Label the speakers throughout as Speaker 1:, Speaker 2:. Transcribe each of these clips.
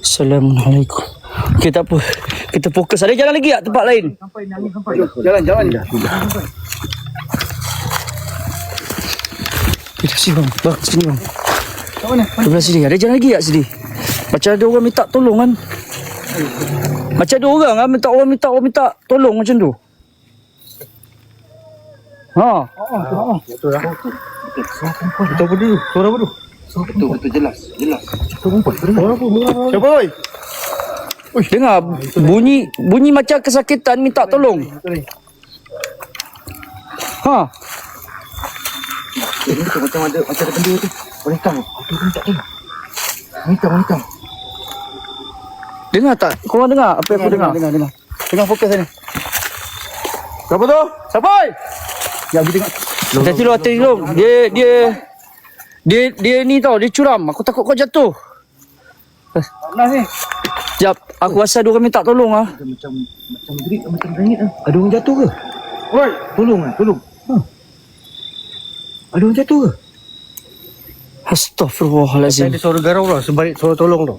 Speaker 1: Assalamualaikum. Okay, tak apa. Kita fokus. Ada jalan lagi tak tempat lain?
Speaker 2: Jalan, jalan.
Speaker 1: Kita sini bang. Bang, sini bang.
Speaker 2: Kat mana?
Speaker 1: Sebelah sini. Ada jalan lagi tak sini? Macam ada orang minta tolong kan? Macam ada orang kan minta orang minta orang minta tolong macam tu. Ha.
Speaker 2: Oh. Betul lah. Betul apa dulu? Suara apa dulu? Betul, betul jelas. Jelas. Suara apa? Siapa oi?
Speaker 1: Dengar bunyi bunyi macam kesakitan minta tolong. Ha.
Speaker 2: Eh, macam macam ada macam ada benda tu. Wanita tu. Itu wanita tu. Wanita, wanita.
Speaker 1: Dengar tak? Korang dengar apa yang aku dengar?
Speaker 2: Dengar, dengar. Dengar fokus sini. Siapa tu?
Speaker 1: Siapa?
Speaker 2: Ya, pergi tengok.
Speaker 1: Hati lu hati lu. Dia dia dia dia ni tau, dia curam. Aku takut kau jatuh.
Speaker 2: Nah ni.
Speaker 1: Jap, aku rasa ada orang minta tolong ah.
Speaker 2: Macam macam gerik, macam rengit ah. Ada orang jatuh ke? Oi, tolong ah, tolong. Ha. Ada orang jatuh ke?
Speaker 1: Astaghfirullahalazim.
Speaker 2: Ada suara garau lah sebalik suara tolong tu.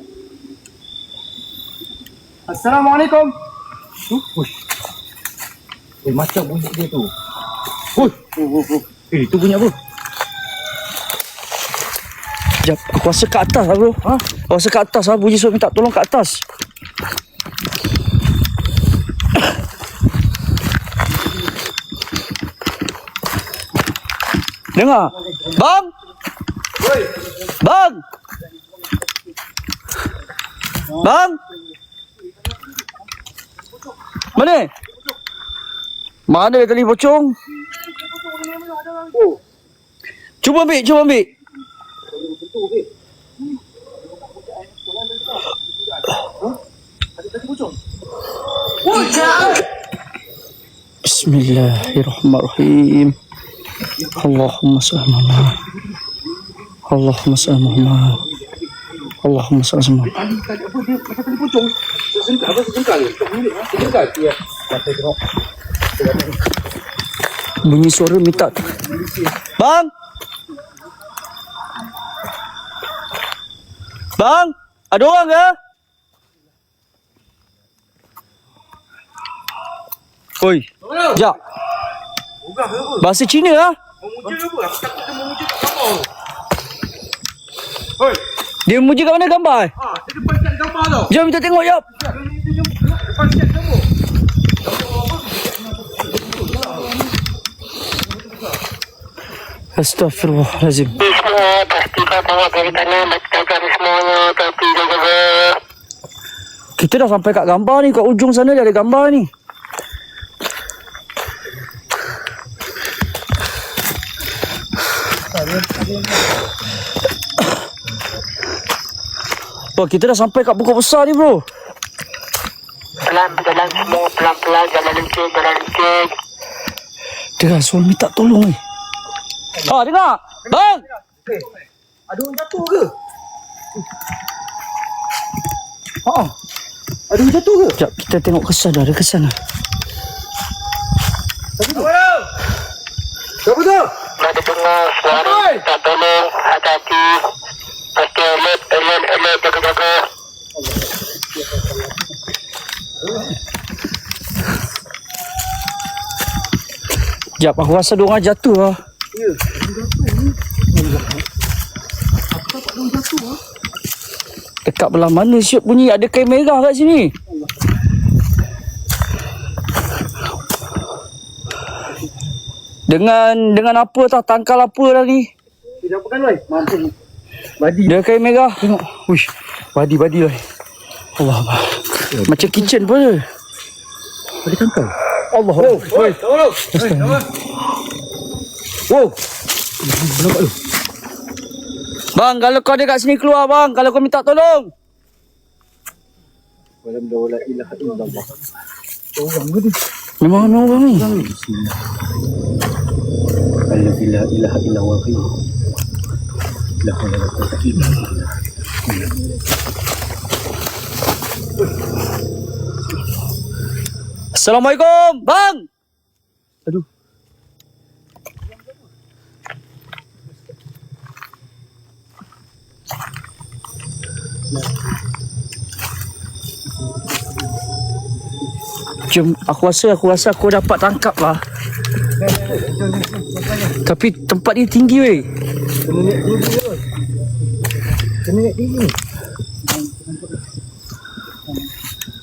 Speaker 2: Assalamualaikum. Tu, uish. Eh, macam bunyi dia tu. Oi, oh, oh, oh. Eh, tu bunyi apa?
Speaker 1: Jap, aku rasa kat atas lah bro. Ha? Aku rasa kat atas lah. Bunyi suruh minta tolong kat atas. Dengar. Bang! Bang! Bang! Mana? Mana tali pocong? Cuba ambil, cuba ambil. Bismillahirrahmanirrahim. Allahumma salli Muhammad. Allahumma salli Muhammad. Allahumma salli Muhammad.
Speaker 2: Tadi apa dia macam Tak milik ha? Sesengkal. Ya. Mata tengok.
Speaker 1: Bunyi suara minta tu. Bang! Bang! Ada orang ke? Oi. Sekejap. Bahasa Cina lah.
Speaker 2: Memuja apa? Aku takut dia memuja kat gambar tu. Hoi.
Speaker 1: Dia memuji kat mana gambar?
Speaker 2: Ha, dia depan kat gambar tau.
Speaker 1: Jom kita tengok jap.
Speaker 2: Depan kat gambar.
Speaker 1: Astaghfirullahalazim.
Speaker 3: semua pastikan bawa dari kanan bacakan semuanya tapi jaga-jaga
Speaker 1: Kita dah sampai kat gambar ni. Kat ujung sana dah ada gambar ni. Bro, kita dah sampai kat pokok besar ni bro.
Speaker 3: pelan jalan semua pelan-pelan jalan licin jalan licin
Speaker 1: Dengar suara minta tolong ni. Ah, dengar. Bang!
Speaker 2: Ada orang jatuh ke? Ha. Ada orang jatuh ke?
Speaker 1: Sekejap, kita tengok kesan dah. Ada kesan dah.
Speaker 2: Siapa tu?
Speaker 3: ada dengar suara minta tolong hati-hati pasti alert alert alert
Speaker 1: Sekejap, aku rasa ada orang jatuh lah.
Speaker 2: Ya. Aku tak ada orang jatuh ah.
Speaker 1: Dekat belah mana siap bunyi ada kain merah kat sini. Dengan dengan apa tah tangkal apa dah ni?
Speaker 2: Tidak apa kan, Wai? Mampu. Badi.
Speaker 1: Dia kain merah. Tengok. Wish. Badi badi lah. Allah Allah. Macam kitchen pun.
Speaker 2: Ada tangkal.
Speaker 1: Allah.
Speaker 2: Oh, oi, tolong. Oi, apa? Wow. Nampak tu?
Speaker 1: Bang, kalau kau ada kat sini keluar bang. Kalau kau minta tolong.
Speaker 2: Walam la ilaha illallah. Orang ke ni?
Speaker 1: Memang mana orang ni?
Speaker 2: La ilaha illa huwa al-qayyum. La hawla wa la quwwata illa billah.
Speaker 1: Assalamualaikum. Bang. Aduh. Jom, aku rasa, aku rasa aku dapat tangkap lah. Tapi tempat ni tinggi weh.
Speaker 2: Kena naik tinggi ni.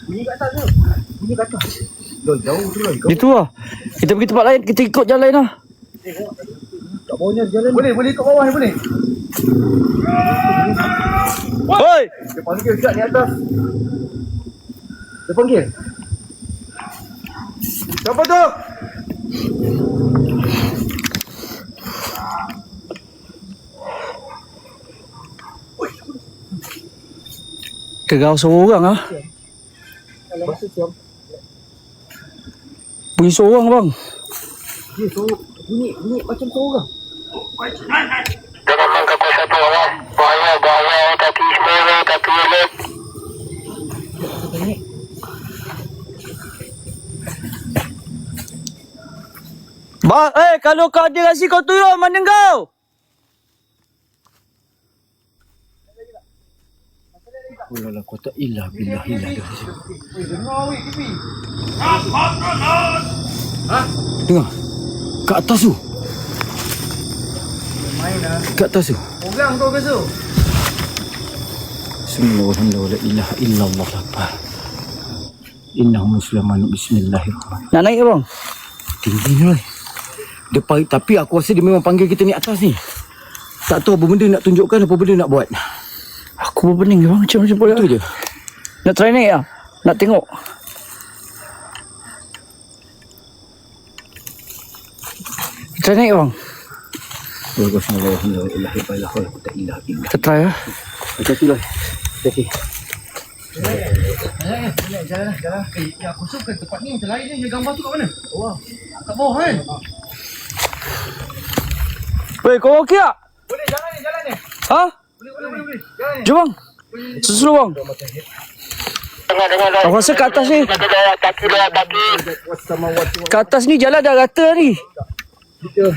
Speaker 2: Bunyi kat atas tu. Bunyi kat atas. Loh, jauh tu lah.
Speaker 1: Itu lah. Kita pergi tempat lain, kita ikut jalan lain lah.
Speaker 2: Kat bawahnya jalan. Boleh, boleh kat bawah ni boleh.
Speaker 1: Oi!
Speaker 2: Dia panggil kat ni atas. Dia panggil. Siapa tu?
Speaker 1: Tegau seorang ah.
Speaker 2: Masa siap.
Speaker 1: Bunyi seorang bang.
Speaker 2: Dia so bunyi bunyi macam seorang.
Speaker 3: Jangan mengkapal satu orang. Bahaya, bahaya. Kaki semua, kaki elok.
Speaker 1: Bang, eh kalau kau ada rasi kau turun mana kau?
Speaker 2: Oh la kota ilah billah ilah dah. Dengar. Kat atas tu.
Speaker 4: Main lah.
Speaker 2: Kat atas tu.
Speaker 4: Orang kau ke tu?
Speaker 2: Bismillahirrahmanirrahim. La ilaha illallah akbar. Innahu musliman bismillahirrahmanirrahim.
Speaker 1: Nak naik bang?
Speaker 2: Tinggi ni lah. Dia pahit, tapi aku rasa dia memang panggil kita ni atas ni. Tak tahu apa benda nak tunjukkan, apa benda nak buat.
Speaker 1: Aku berpening ke bang macam macam boleh.
Speaker 2: Itu je.
Speaker 1: Nak try naik ah? Nak tengok. Try naik bang.
Speaker 2: Bismillahirrahmanirrahim.
Speaker 1: Kita try ah.
Speaker 2: Macam tu lah. Okey.
Speaker 4: Jalan, jalan, jalan. Eh, ya, aku suka tempat ni macam lain ni. Gambar tu kat mana? Bawah. Kat bawah kan?
Speaker 1: Weh, kau okey tak?
Speaker 4: Boleh jalan ni, jalan ni.
Speaker 1: Ha? Jom bang. Susul bang.
Speaker 3: Dengar, dengar, dengar.
Speaker 1: Aku rasa kat atas ni. Kat atas ni jalan dah rata ni.
Speaker 2: Kita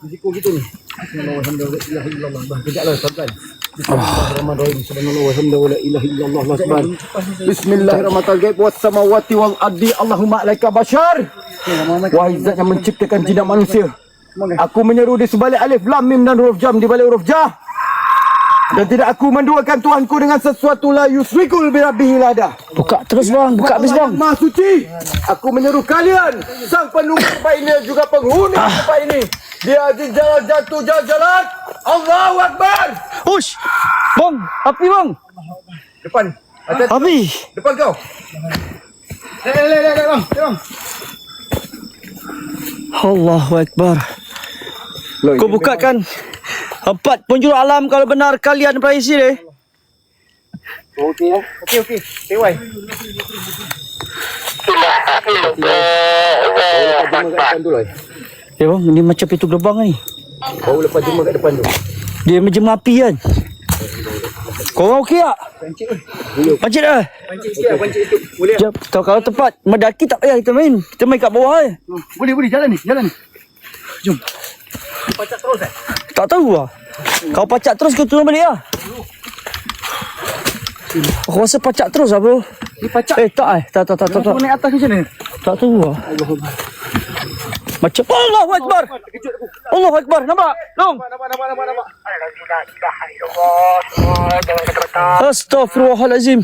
Speaker 2: risiko kita ni. Bismillahirrahmanirrahim. Bismillahirrahmanirrahim. Yang menciptakan jinak manusia. Aku menyeru di sebalik alif lam mim dan huruf jam di balik huruf jah. Dan tidak aku menduakan Tuhanku dengan sesuatu la yusrikul bi rabbihi lada.
Speaker 1: Buka terus bang. Buka habis bang.
Speaker 2: Maha suci. Aku menyeru kalian sang penumpang tempat ini juga penghuni tempat ini. Dia di jalan jatuh jalan-jalan. Allahu Akbar.
Speaker 1: Hush. Bang. Api bang.
Speaker 2: Depan.
Speaker 1: Api.
Speaker 2: depan kau. Eh, eh, eh, eh, bang. Eh, bang.
Speaker 1: Allahu Akbar. Kau bukakan empat penjuru alam kalau benar kalian praisi deh.
Speaker 2: Okey ya. Okey okey. Tewai. Kau lah.
Speaker 1: Eh bang, ni macam pintu gerbang ni.
Speaker 2: Kau lepas jema kat depan tu.
Speaker 1: Dia macam api kan. Korang okey tak? Pancit dah.
Speaker 2: Pancit sikit lah, sikit. Boleh
Speaker 1: Jap, kalau, kalau tempat mendaki tak payah kita main. Kita main kat bawah eh.
Speaker 2: Boleh boleh jalan ni, jalan ni. Jom. Pacak terus eh.
Speaker 1: Tak tahu lah. Kau pacak terus kau turun balik lah. Aku rasa pacak terus lah bro.
Speaker 2: Ni pacak.
Speaker 1: Eh tak eh. Tak tak tak tak. tak.
Speaker 2: Kau naik atas macam mana?
Speaker 1: Tak tahu lah. Macam Allahu Akbar. Allahu Akbar. Nampak? Long.
Speaker 2: Nampak nampak nampak nampak.
Speaker 3: Ilah, ilah, illallah. Semua jangan dekat-dekat.
Speaker 1: Astaghfirullahalazim.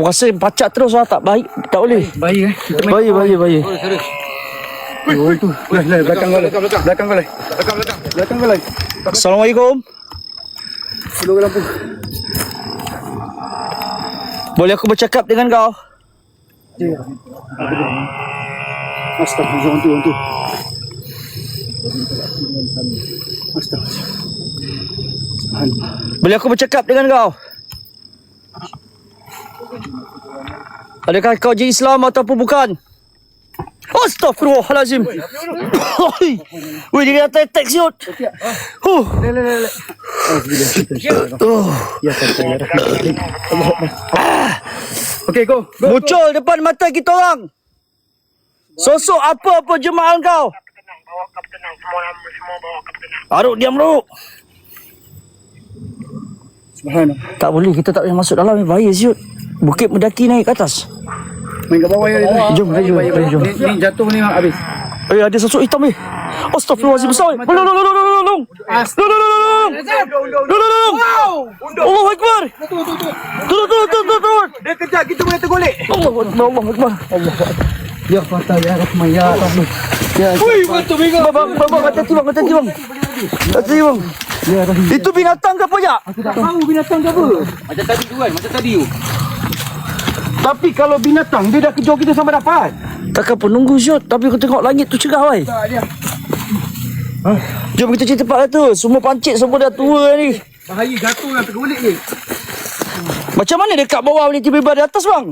Speaker 1: Aku rasa pacak terus lah tak baik. Tak boleh.
Speaker 2: Baik eh.
Speaker 1: Bahaya, bahaya, bahaya.
Speaker 2: Oh itu. Lah lah belakang kau lah. Belakang kau lah. Belakang belakang. Belakang kau lah.
Speaker 1: Assalamualaikum.
Speaker 2: Slow lampu.
Speaker 1: Boleh aku bercakap dengan kau?
Speaker 2: Astagfirullah untuk untuk. Astagfirullah.
Speaker 1: Boleh aku bercakap dengan kau? Adakah kau je Islam ataupun bukan? Astaghfirullahalazim. Weh, dia kata attack siut. Huh.
Speaker 2: Ya. Okey go.
Speaker 1: Muncul depan mata kita orang. Sosok apa-apa jemaah kau?
Speaker 3: bawa kapal tenang. Semua nama semua bawa kapal tenang.
Speaker 1: Aruk diam Ruk.
Speaker 2: Subhanallah.
Speaker 1: Tak boleh, kita tak boleh masuk dalam bahaya siut. Bukit mendaki naik ke atas.
Speaker 2: Main kat bawah ya.
Speaker 1: Jom, jom, jom, jom.
Speaker 2: Ni, ni jatuh ni habis.
Speaker 1: Eh, ada sosok hitam ni. Astagfirullahaladzim besar. Tolong, tolong, tolong, tolong, tolong. Tolong, tolong, tolong. Tolong, tolong. Allah Akbar. Tolong, tolong, tolong, tolong, tolong.
Speaker 2: Dia kejap kita boleh tergolek.
Speaker 1: Allah Akbar, Allah Akbar.
Speaker 2: Ya Fatah ya Rahman ya Rahman. Ya
Speaker 1: Ui, betul bang. Bang, bang, bang, hati-hati bang, hati-hati bang. Hati-hati bang.
Speaker 2: ya Rahman.
Speaker 1: Itu binatang ke apa ya?
Speaker 2: Aku tak tahu binatang ke apa.
Speaker 4: Macam tadi tu kan, macam tadi tu.
Speaker 2: Tapi kalau binatang dia dah kejar kita sampai dapat.
Speaker 1: Takkan penunggu siut. Tapi aku tengok langit tu cerah wai.
Speaker 2: Tak dia.
Speaker 1: Jom kita cerita tempat tu. Semua pancit semua dah tua ni.
Speaker 2: Bahaya jatuh lah tergolek ni.
Speaker 1: Macam mana dekat bawah boleh tiba-tiba di atas bang?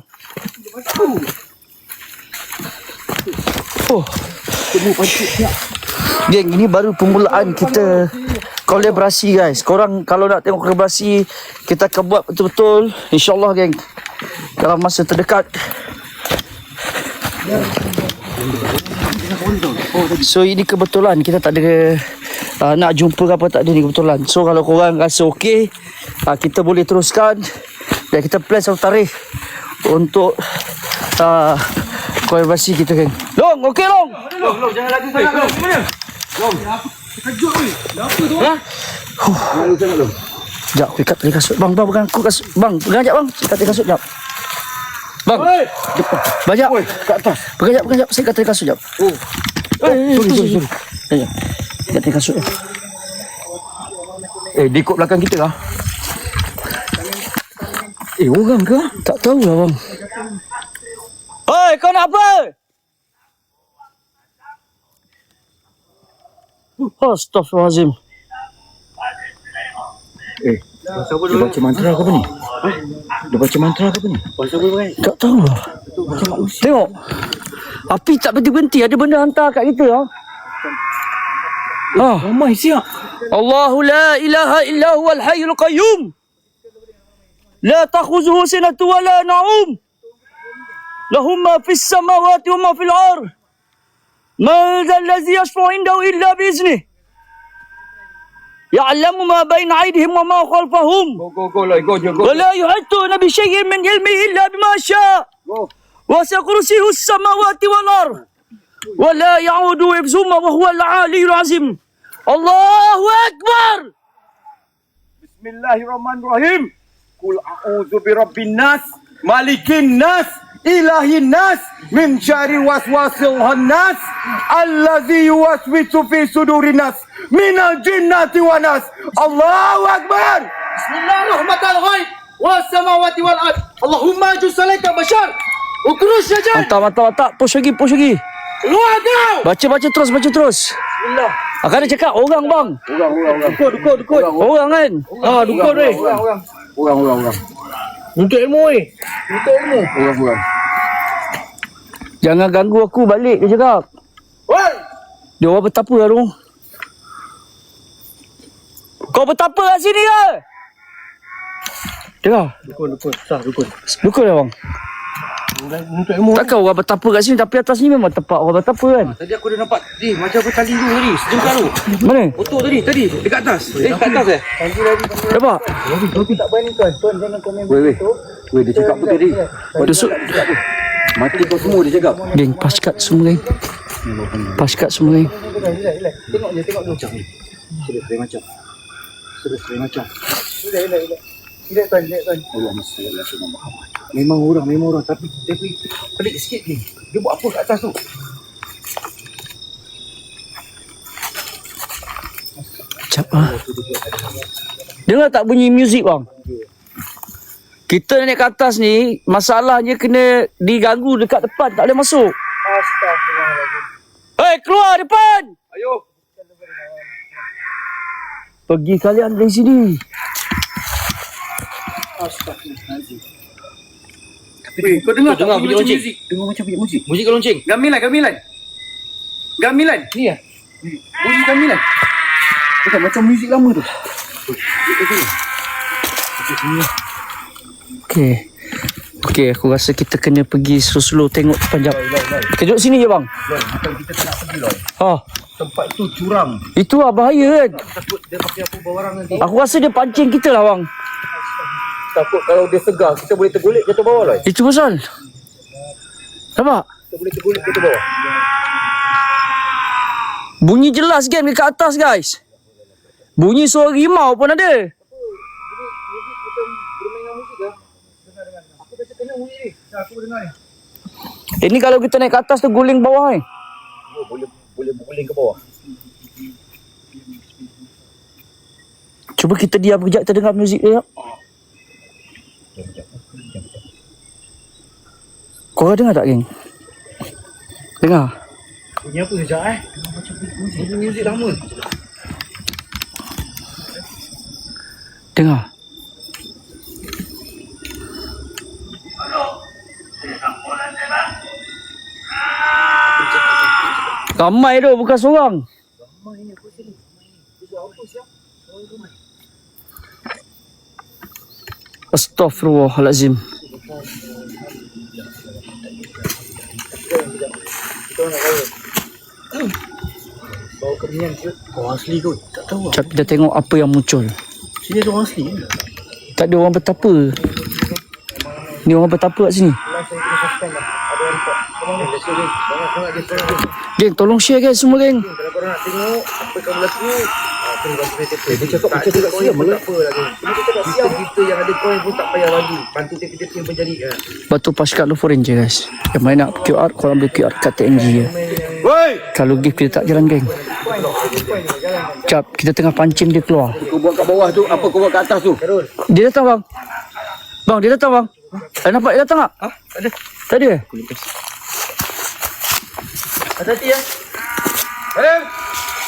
Speaker 1: Oh. Geng, ini baru permulaan kita kolaborasi guys. Korang kalau nak tengok kolaborasi, kita akan buat betul-betul. InsyaAllah geng. Dalam masa terdekat. So ini kebetulan kita tak ada uh, nak jumpa ke apa tak ada ni kebetulan. So kalau korang rasa okey, uh, kita boleh teruskan dan kita plan satu tarikh untuk uh, kolaborasi kita geng. Long, okey Long.
Speaker 2: Lalu jangan lu.
Speaker 1: Sekejap, aku ikat tali kasut. Bang, bang, pegang aku kasut. Bang, pegang sekejap bang. Ikat tali kasut sekejap. Bang, depan. Banyak.
Speaker 2: Kat atas.
Speaker 1: Pegang sekejap, pegang sekejap. Saya ikat tali kasut sekejap. Oh. Eh, sorry, sorry, sorry. Sekejap. Ikat tali kasut.
Speaker 2: Eh, dia ikut belakang kita lah.
Speaker 1: Eh, orang ke? Tak tahu lah bang. Oi, kau nak apa? Astaghfirullahaladzim.
Speaker 2: Dia baca mantra ke apa ni? Dia baca mantra ke apa ni?
Speaker 1: Tak tahu lah. Tengok. Api tak berhenti-berhenti. Ada benda hantar kat kita. Ha? Ah.
Speaker 2: Ramai siap.
Speaker 1: Allahu la ilaha illa huwal hayyul qayyum. La takhuzuhu sinatu wa la na'um. Lahum ma fis samawati wa ma fil ar. Man dha allazi yashfa'u indahu illa biiznih.
Speaker 2: يعلم ما بين أيديهم وما خلفهم.
Speaker 1: ولا يحيطون بشيء من علمه إلا بما شاء. وسع السماوات والأرض. ولا يعود حفظهما وهو العلي العظيم. الله أكبر.
Speaker 2: بسم الله الرحمن الرحيم. قل أعوذ برب الناس مالك الناس ilahin nas, min syarri waswasil khannas, allazi yuwaswisu fi sudurin nas, minal jinnati wan nas. Allahu akbar.
Speaker 4: Bismillahirrahmanirrahim. Wassamawati wal ard. Allahumma ajus alaika bashar. Ukrus saja.
Speaker 1: mantap mantap mantap push lagi push lagi
Speaker 4: Keluar kau.
Speaker 1: baca baca terus baca terus
Speaker 2: Bismillah.
Speaker 1: akan dia cakap orang bang
Speaker 2: Orang, orang, orang.
Speaker 4: Dukun, dukun, dukun.
Speaker 1: orang kan
Speaker 4: Ah, dukun ni.
Speaker 2: Orang, orang. Orang, orang, orang.
Speaker 4: Untuk ilmu ni. Untuk ilmu.
Speaker 2: Orang, orang.
Speaker 1: jangan ganggu aku balik dia cakap
Speaker 4: Woi.
Speaker 1: dia orang betapa lah tu kau betapa kat sini ke Dengar
Speaker 4: Dukun, dukun. Sah, dukun.
Speaker 1: Dukun lah bang. Takkan orang bertapa kat sini Tapi atas ni memang tempat orang bertapa kan
Speaker 4: Tadi aku dah nampak. Ni, macam aku tali tu tadi. Sejengkar tu.
Speaker 1: Mana?
Speaker 4: Foto tadi, tadi. Dekat atas. Eh, kat atas eh.
Speaker 1: Nampak?
Speaker 2: Weh, weh. Weh, dia cakap betul tadi.
Speaker 1: Dia su-
Speaker 2: Mati kau semua dia cakap.
Speaker 1: Geng pas kat semua geng Pas kat semua geng
Speaker 2: Sudah saya macam. Sudah saya macam. Allah mesti Allah SWT Muhammad. Memang orang, memang orang. Tapi, tapi pelik sikit ni. Dia buat apa kat atas tu?
Speaker 1: Macam ah. Dengar tak bunyi muzik bang? Kita naik ke atas ni Masalahnya kena diganggu dekat depan Tak boleh masuk Hei keluar depan
Speaker 2: Ayo.
Speaker 1: Pergi kalian dari sini
Speaker 2: Weh, kau dengar
Speaker 4: Kau dengar bunyi lonceng?
Speaker 2: muzik? Dengar macam bunyi muzik.
Speaker 4: Muzik ke lonceng?
Speaker 2: Gamilan, gamilan. Gamilan.
Speaker 4: Ni ya.
Speaker 2: Bunyi gamilan. Bukan macam muzik lama tu.
Speaker 1: Okay Okay aku rasa kita kena pergi slow-slow tengok depan jap Kejut sini je bang
Speaker 2: Macam kita tak nak pergi lah.
Speaker 1: Ha
Speaker 2: tempat tu curang.
Speaker 1: Itu lah bahaya kan.
Speaker 2: Takut dia pakai apa barang nanti.
Speaker 1: Aku rasa dia pancing kita lah bang.
Speaker 2: Takut kalau dia segar, kita boleh tergulik jatuh bawah lah.
Speaker 1: Itu pasal. Nampak?
Speaker 2: Kita boleh tergulik jatuh bawah.
Speaker 1: Bunyi jelas kan dekat atas guys. Bunyi suara rimau pun ada. Ini kalau kita naik ke atas tu guling bawah ni.
Speaker 2: Oh, boleh boleh berguling ke bawah.
Speaker 1: Cuba kita diam kejap kita dengar muzik dia. Kau dengar tak, geng? Dengar.
Speaker 2: Bunyi apa sekejap, eh? Bunyi muzik lama.
Speaker 1: Dengar. Ramai tu, bukan seorang. Ramai
Speaker 2: ni, apa sini? Ramai ni. Tujuh apa siap? Ramai.
Speaker 1: Astaghfirullahalazim. Tapi dah tengok apa yang muncul.
Speaker 2: Sini ada orang asli ke?
Speaker 1: Tak ada orang betapa. Ni orang betapa kat sini. Geng, tolong share guys semua geng.
Speaker 2: Kalau korang nak tengok apa yang berlaku, terus bagi saya tepi. Dia cakap macam tak siap pun tak apa lah geng. Kita cakap. Kita yang ada coin pun tak payah bagi. Bantu tepi-tepi yang berjadi. ah.
Speaker 1: Batu paskat lu foreign je guys. Yang mana nak QR, korang boleh QR kat TNG je.
Speaker 2: Woi!
Speaker 1: Kalau gift kita tak jalan geng. Jap, kita tengah pancing dia keluar.
Speaker 2: Kau buat kat bawah tu, apa kau buat kat atas tu? Terus.
Speaker 1: Dia datang bang. Bang, dia datang bang. Eh, nampak dia datang tak? Ha?
Speaker 2: ada.
Speaker 1: Tak ada eh?
Speaker 2: Hati-hati ya. Hello.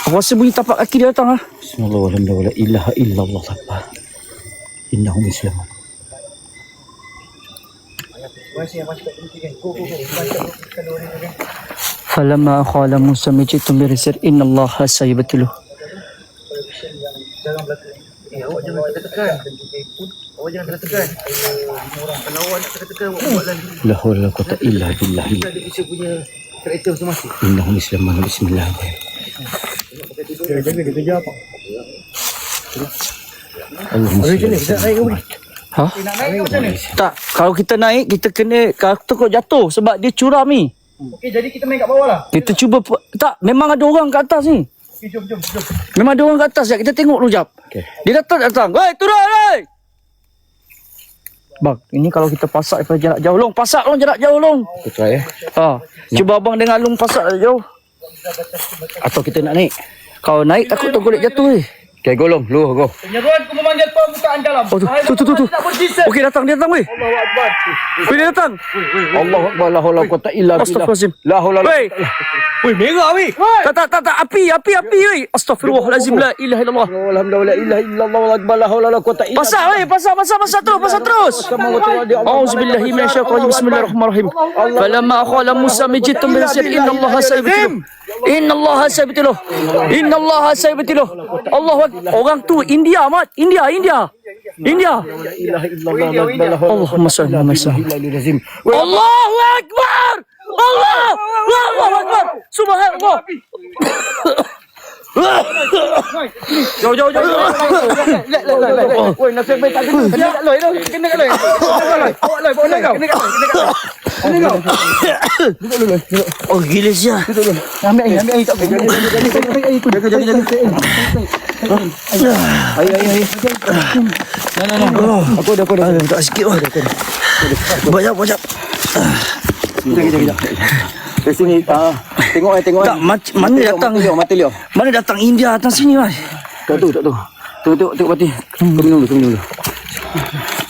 Speaker 1: Aku rasa bunyi tapak kaki dia datang ah.
Speaker 2: Bismillahirrahmanirrahim. La ilaha illallah akbar. Innahum Islam.
Speaker 1: فلما قال موسى ما جئتم برسل إن الله سيبتله
Speaker 2: Eh, awak jangan tekan-tekan. Awak jangan tekan-tekan. Kalau awak nak tekan-tekan, awak buat lagi.
Speaker 5: La hawla wala quwwata illa billah.
Speaker 2: Kita ada bisa punya karakter masing-masing.
Speaker 5: Innahum islaman bismillahirrahmanirrahim.
Speaker 2: Dia jaga, dia kerja apa?
Speaker 1: Ha? Tak, kalau kita naik kita kena kalau takut jatuh sebab dia curam ni.
Speaker 2: Okey, jadi kita main kat bawah lah.
Speaker 1: Kita cuba tak memang ada orang kat atas ni.
Speaker 2: Okey, jom, jom, jom.
Speaker 1: Memang ada orang kat atas jap. Kita tengok dulu jap.
Speaker 5: Okey.
Speaker 1: Dia datang datang. Hei, turun hei. Bang, ini kalau kita pasak daripada jarak jauh. Long, pasak long jarak jauh long.
Speaker 5: Aku try eh.
Speaker 1: Ha. Cuba abang dengar long pasak jarak jauh.
Speaker 5: Atau kita nak naik.
Speaker 1: Kalau naik takut tergolek jatuh eh.
Speaker 5: Okay, golong. Lu go.
Speaker 4: Penyeruan ku memanggil pembukaan dalam.
Speaker 1: Oh tu, tu tu tu. tu. Okey datang dia datang weh.
Speaker 2: Allahu Akbar.
Speaker 1: Weh dia datang.
Speaker 5: Allahu akbar. La hawla wala quwwata illa billah.
Speaker 1: Astagfirullahalazim.
Speaker 5: La hawla wala
Speaker 1: Weh. Weh merah weh. Tak tak tak tak api api api weh. Astagfirullahalazim la ilaha illallah.
Speaker 5: Alhamdulillah la ilaha illallah wala akbar la hawla wala quwwata illa
Speaker 1: Pasak weh, pasak pasak pasak terus, pasak terus. Auzubillahi minasyaitonir bismillahirrahmanirrahim. Falamma qala Musa majitum bil sir inna Allah sayabtilu. Inna Allah sayabtilu. Inna Allah. Allahu Orang tu India mat. India, India. India. Allahumma salli ala Muhammad. Allahu akbar. Allah. Allahu akbar. Subhanallah. Jauh jauh jauh.
Speaker 2: Woi, nasib baik tak kena. Kena kat loy tu. Kena kat loy. Kena kat loy. Awak loy, boleh kau. Kena kat loy. Kena kat loy. Duduk dulu.
Speaker 1: Oh, gila sia. Duduk dulu.
Speaker 2: Ambil air, ambil air tak boleh. Ambil air tu. Jaga jaga jaga. Air air air. Nah, nah, nah. Aku dah aku
Speaker 1: dah. Tak sikit lah. Banyak banyak.
Speaker 2: Jaga jaga jaga. Dari sini, ah, tengok eh, tengok eh.
Speaker 1: Tak, mac- mana
Speaker 2: Mata
Speaker 1: datang?
Speaker 2: Liau, mata liau.
Speaker 1: Mana datang India datang sini mas?
Speaker 2: Tak tu, tak tu. Tengok, tengok, tengok mati. Kau minum dulu, kau minum dulu.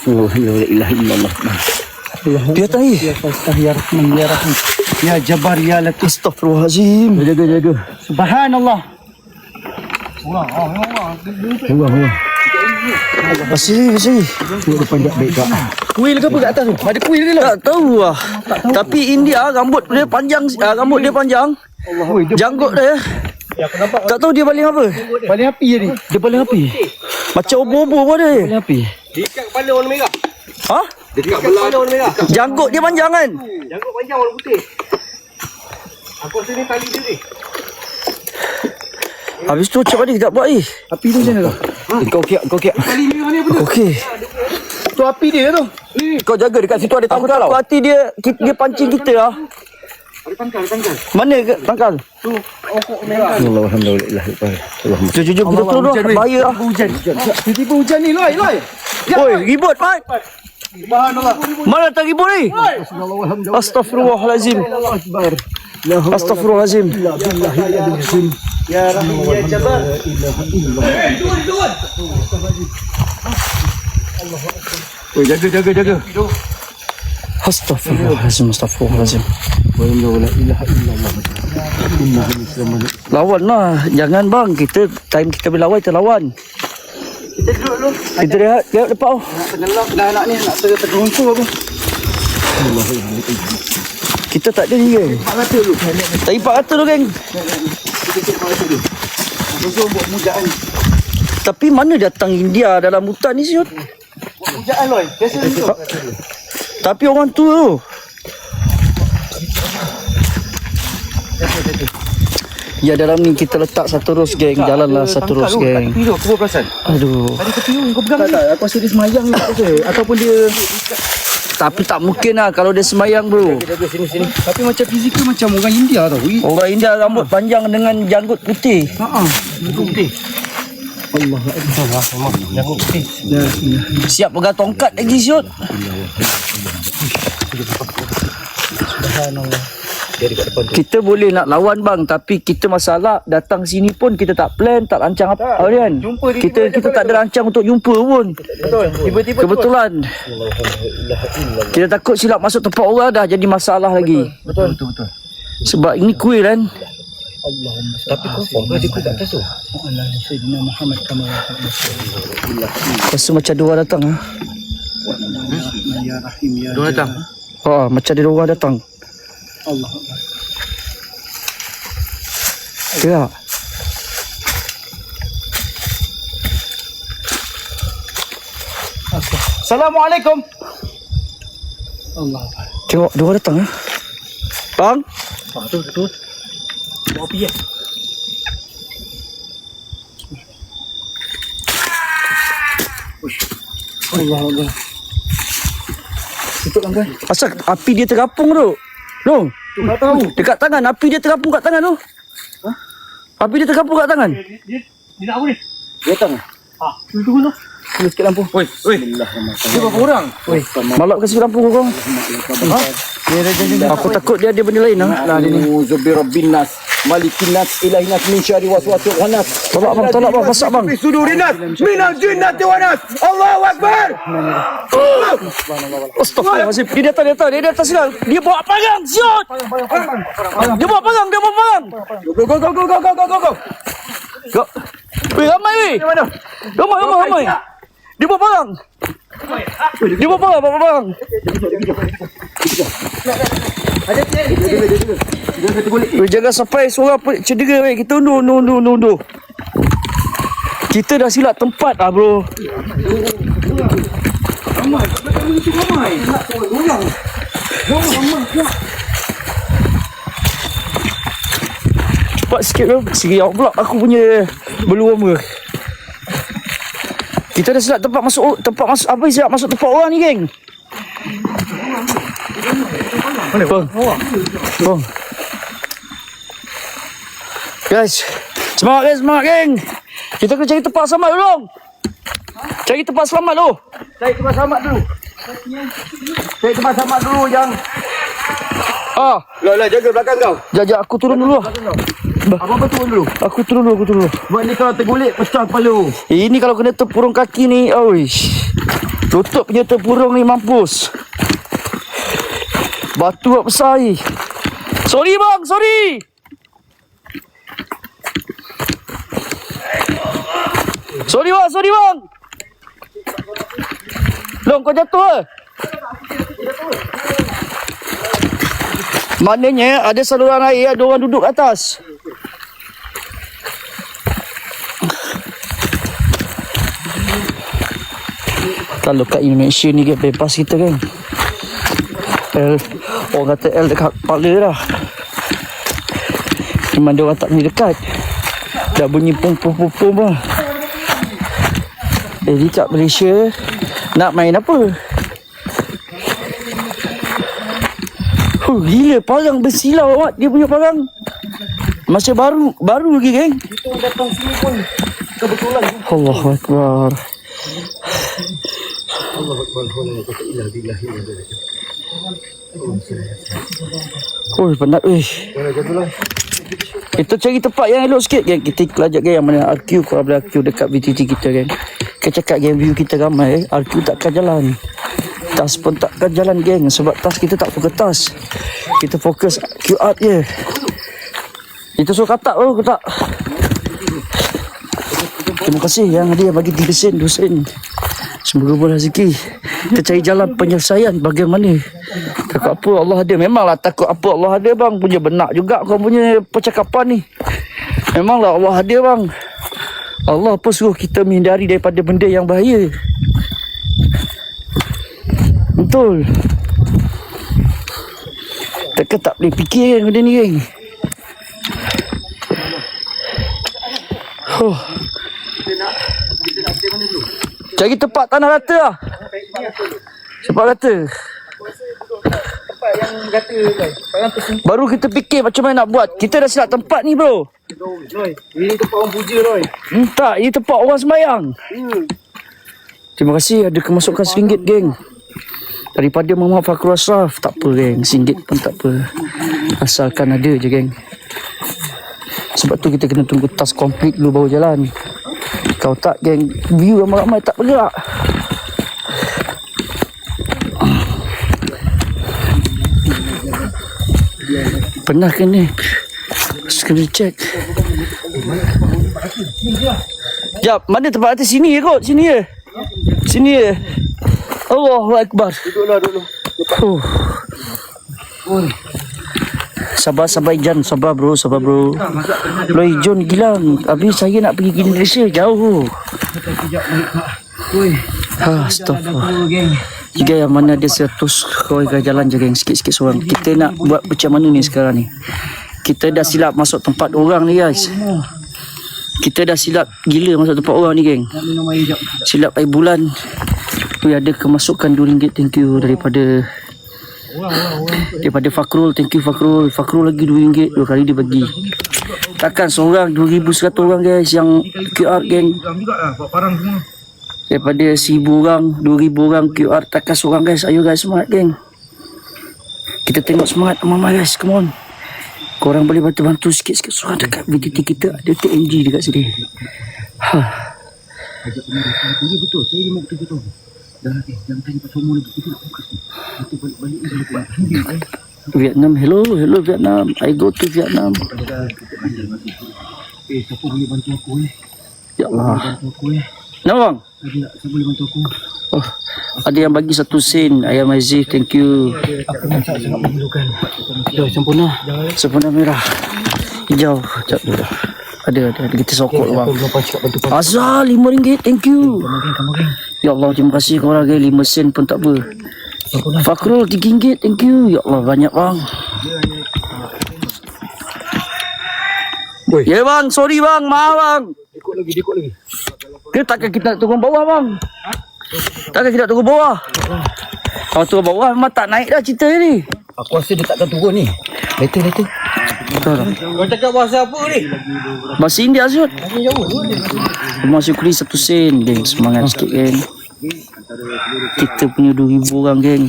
Speaker 2: Bismillahirrahmanirrahim. La ilaha illallah.
Speaker 1: Dia datang ni.
Speaker 2: Ya Rahman, ya Rahman. Ya Jabbar, ya Latif.
Speaker 1: Astagfirullahalazim.
Speaker 2: Jaga, jaga.
Speaker 1: Subhanallah.
Speaker 2: Tengok, tengok.
Speaker 1: Masih, masih.
Speaker 2: Tengok depan jap baik tak.
Speaker 1: Kuil ke apa kat atas tu? Ada kuil ke lah? Tak tahu lah. Tapi India rambut dia panjang, ah, rambut dia panjang. Janggut dia. Tak tahu dia paling apa?
Speaker 2: Paling api je ni.
Speaker 1: Dia paling api. Macam obo-obo pun dia.
Speaker 2: Paling api.
Speaker 3: Dekat kepala warna merah.
Speaker 1: Ha?
Speaker 3: Dekat kepala warna merah.
Speaker 1: Janggut dia panjang kan?
Speaker 3: Janggut panjang warna putih. Aku rasa ni tali dia ni.
Speaker 1: Habis tu macam mana kita buat eh?
Speaker 2: Api tu macam mana tu?
Speaker 5: Kau kiak, kau kiak.
Speaker 2: Kali ni mana betul?
Speaker 1: Okey.
Speaker 2: Tu api dia tu.
Speaker 5: Kau jaga dekat situ ada
Speaker 1: Aku
Speaker 5: tangkal tau.
Speaker 1: hati dia dia pancing kita ah.
Speaker 2: Ada tangkal, tangkal.
Speaker 1: Mana ke tangkal?
Speaker 5: Allah alhamdulillah. Allahumma.
Speaker 1: Jom jom kita turun dah. Bahaya ah.
Speaker 2: Hujan. Tiba-tiba hujan ni, Loi, Loi.
Speaker 1: Oi, ribut Mat.
Speaker 2: Subhanallah.
Speaker 1: Mana tak ribut ni? Astaghfirullahalazim. Astaghfirullahalazim.
Speaker 2: Ya Rahim, ya Jabbar.
Speaker 5: Oi, jaga jaga jaga.
Speaker 1: Astaghfirullahalazim. Astaghfirullahalazim. Lawan lah. Jangan bang. Kita time kita berlawan kita lawan.
Speaker 2: Kita duduk dulu.
Speaker 1: Kita lihat lihat depan. oh.
Speaker 2: Tenggelam dah anak ni nak ter- tergeluncur aku.
Speaker 1: Kita tak ada ni geng.
Speaker 2: Dulu.
Speaker 1: Tak ipak kata tu geng.
Speaker 2: Kita cek pak kata dulu. Besok buat mujaan.
Speaker 1: Tapi mana datang India dalam hutan ni?
Speaker 2: Buat mujaan Loi. Biasa tu.
Speaker 1: Tapi orang tu tu. Ya dalam ni kita letak satu ros geng. Jalanlah satu ros geng.
Speaker 2: Tepi tu, buat perasan.
Speaker 1: Aduh.
Speaker 2: Tadi tu, kau pegang tak, tak, aku rasa dia semayang ni rasa. Ataupun dia
Speaker 1: Tapi tak mungkin lah kalau dia semayang bro.
Speaker 2: sini sini. Tapi macam fizikal macam orang India tau.
Speaker 1: Orang India rambut panjang dengan janggut putih.
Speaker 2: Ha ah. Itu putih. Allah Allah Allah. Jangan putih.
Speaker 1: Siap pegang tongkat lagi siut. Kita boleh nak lawan bang tapi kita masalah datang sini pun kita tak plan tak rancang apa
Speaker 2: Tak.
Speaker 1: Arian.
Speaker 2: Jumpa dia
Speaker 1: kita
Speaker 2: tiba-tiba
Speaker 1: kita tak ada rancang untuk jumpa pun.
Speaker 2: Betul. Tiba-tiba
Speaker 1: Kebetulan. Kita takut silap masuk tempat orang dah jadi masalah lagi.
Speaker 2: Betul betul betul.
Speaker 1: Sebab ini kuih kan.
Speaker 2: Tapi kau form dia kuat kat atas tu. Allah Sayyidina Muhammad kama
Speaker 1: Rasa macam orang datang ah.
Speaker 2: ya Rahim ya.
Speaker 5: Dua datang.
Speaker 1: Ha, macam ada orang datang.
Speaker 2: Allah Allah.
Speaker 1: Ya.
Speaker 2: Assalamualaikum. Allah.
Speaker 1: Tengok dua datang ah. Ya? Bang.
Speaker 2: Bang tu tu. Bawa pergi eh. Allah Allah. Tutup langkah.
Speaker 1: Asal api dia terkapung tu. Tu
Speaker 2: tak tahu.
Speaker 1: Dekat tangan api dia terapung kat tangan tu. Api dia terapung kat tangan.
Speaker 2: Datang. Ah, tu tu tu. Tulis sikit lampu. Oi, oi. Dia berapa orang? Oi.
Speaker 1: Malap kasi lampu kau. Ha? Aku takut dia ada benda lain ah.
Speaker 5: Nah, ini Zubir Rabbin Nas, Malikin Nas, Ilahin Nas, Min Syari Waswasil Khanas.
Speaker 1: Tolak bang, tolak bang, masak bang.
Speaker 5: Fi sudurin Nas, Minal Jinnati wa Nas. Allahu Akbar.
Speaker 1: Astaghfirullahalazim. Dia datang, dia datang, dia datang sini. Dia bawa parang, siot. Dia bawa parang, dia bawa parang.
Speaker 5: Go go go go go go go go go.
Speaker 1: Kau. Weh, ramai.
Speaker 5: Mana?
Speaker 1: Ramai, ramai, ramai. Dia bawa parang. Dia buat apa? Buat apa bang? Ada tiang kecil. Jangan sampai suara cedera weh. Kita undur, undur, undur, undur, undur. Kita dah silap tempat ah bro. Ramai. Ramai. Ramai. Ramai. Ramai. Cepat sikit bro. Sikit awak pula aku punya belum ke. Kita dah silap tempat masuk tempat masuk apa silap masuk tempat orang ni geng. Mana bang? Bang. Guys, semangat guys, semangat geng. Kita kena cari tempat selamat dulu. Cari tempat selamat dulu.
Speaker 2: Cari tempat selamat dulu. Cari tempat selamat dulu yang
Speaker 1: Ah,
Speaker 5: Lah lah jaga belakang kau.
Speaker 1: jap aku turun dulu.
Speaker 2: Apa betul dulu.
Speaker 1: Aku turun dulu, aku turun dulu.
Speaker 2: Sebab ni kalau tergolek pecah kepala.
Speaker 1: Ini kalau kena terpurung kaki ni, oish. Lutut punya terpurung ni mampus. Batu tak besar ni. Sorry bang, sorry. Sorry bang, sorry bang. Long kau jatuh ke? Maknanya ada saluran air, ada orang duduk atas. Kalau kat Indonesia ni bebas kita kan L Orang kata L dekat kepala dah Memang dia orang tak boleh dekat Dah bunyi pum pum pum pum lah. Jadi kat Malaysia nak main apa? Huh, gila parang bersilau awak dia punya parang. Masih baru baru lagi geng.
Speaker 2: Kita datang sini pun kebetulan.
Speaker 1: Allahu akbar.
Speaker 2: Allah Akbar. Allah Akbar. Ilah bilah ilah bilah.
Speaker 1: Oi penat weh.
Speaker 2: Boleh kebetulan.
Speaker 1: Kita cari tempat yang elok sikit geng. Kita kelajak geng yang mana RQ kau ada RQ dekat VTT kita geng. Kita cakap geng view kita ramai RQ takkan jalan. Tas pun takkan jalan geng sebab tas kita tak fokus tas. Kita fokus QR je. Itu suruh katak tu katak. Terima kasih yang dia bagi 3 sen 2 sen. Semoga boleh rezeki. Kita cari jalan penyelesaian bagaimana. Takut apa Allah ada. Memanglah takut apa Allah ada bang. Punya benak juga kau punya percakapan ni. Memanglah Allah ada bang. Allah pun suruh kita menghindari daripada benda yang bahaya. Betul. Takkan tak boleh fikir kan benda ni geng. Huh. Cari tempat tanah rata lah. Tempat rata.
Speaker 2: Yang tersimpan.
Speaker 1: Baru kita fikir macam mana nak buat. Kita dah silap tempat ni bro.
Speaker 2: Ini tempat orang puja Roy.
Speaker 1: Hmm, tak, ini tempat orang sembahyang.
Speaker 2: Hmm.
Speaker 1: Terima kasih ada kemasukan RM1 geng. Daripada Muhammad Fakrul Asraf. Tak apa geng, RM1 pun tak apa. Asalkan ada je geng. Sebab tu kita kena tunggu tas komplit dulu baru jalan. Kalau tak geng, view ramai-ramai tak bergerak. Pernah ke ni? Kena check. Jap, mana tempat atas sini je kot, sini je. Sini je. Allahu Akbar.
Speaker 2: Duduklah dulu.
Speaker 1: Sabar sabar Ijan, sabar bro, sabar bro. Lo Ijon gilang. Habis saya nak pergi ke Indonesia jauh.
Speaker 2: Geng.
Speaker 1: Jika yang mana ada 100 kau ikan jalan je geng sikit-sikit seorang. Kita nak buat macam mana ni sekarang ni? Kita dah silap masuk tempat orang ni guys. Kita dah silap gila masuk tempat orang ni geng. Silap air bulan. Tu ada kemasukan RM2 thank you daripada daripada Fakrul thank you Fakrul. Fakrul lagi RM2 dua kali dia bagi. Takkan seorang 2100 orang guys yang QR geng. daripada 1000 orang 2000 orang QR takkan seorang guys. Ayo guys semangat geng. Kita tengok semangat mama guys come on. Korang boleh bantu-bantu sikit-sikit seorang dekat VTT kita. Ada TNG dekat sini. Ha.
Speaker 2: Betul. Saya lima betul-betul.
Speaker 1: Vietnam hello hello Vietnam I go to Vietnam
Speaker 2: Eh, siapa boleh bantu aku eh?
Speaker 1: ya Allah. Nak
Speaker 2: tak? Siapa boleh bantu aku?
Speaker 1: Oh, ada yang bagi satu sen. Ayam Aziz, thank you.
Speaker 2: Aku nak sangat memerlukan. Dah sempurna.
Speaker 1: Sempurna merah. Hijau. Sekejap dulu. Ada, ada. ada. Kita sokok
Speaker 2: Aku
Speaker 1: bang.
Speaker 2: kau.
Speaker 1: Azal, RM5, thank you. Ya Allah, terima kasih korang. Okay. 5 sen pun tak apa.
Speaker 2: Sempurna.
Speaker 1: Fakrul, RM3, thank you. Ya Allah, banyak bang.
Speaker 2: Oi.
Speaker 1: Ya bang, sorry bang. Maaf bang.
Speaker 2: Ikut lagi, ikut lagi.
Speaker 1: Kita takkan kita nak turun bawah bang. Takkan kita nak turun bawah. Kalau turun bawah memang tak naik dah cerita ni.
Speaker 2: Aku rasa dia takkan turun ni. Later, later.
Speaker 1: Betul tak?
Speaker 2: Kau cakap bahasa apa ni?
Speaker 1: Bahasa India Azud. Terima syukuri satu sen geng. Semangat sikit geng. Kita punya 2000 orang geng.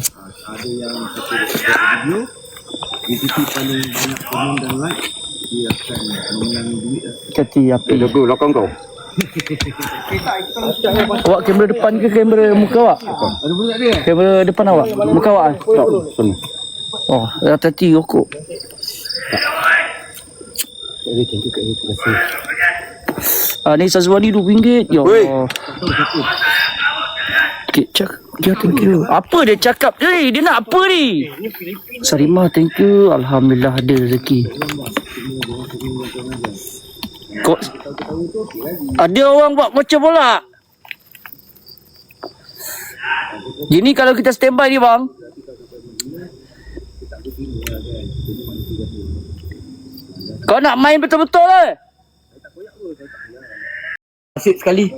Speaker 1: Kati api.
Speaker 5: Jaga belakang kau.
Speaker 1: Awak kamera depan ke kamera muka awak?
Speaker 2: Dia?
Speaker 1: Kamera depan awak? Muka awak?
Speaker 5: Tak.
Speaker 1: Oh, hati-hati rokok.
Speaker 2: Eh, thank you, Kak. Terima kasih.
Speaker 1: Ah, ni Sazwani RM2. Ya. Allah. Cik cak, dia thank you. Apa dia cakap ni? Dia nak apa ni? Sarimah thank you. Alhamdulillah ada rezeki. Kok ada orang buat macam bola. Gini kalau kita standby ni bang. Kau nak main betul-betul eh?
Speaker 2: Asyik sekali.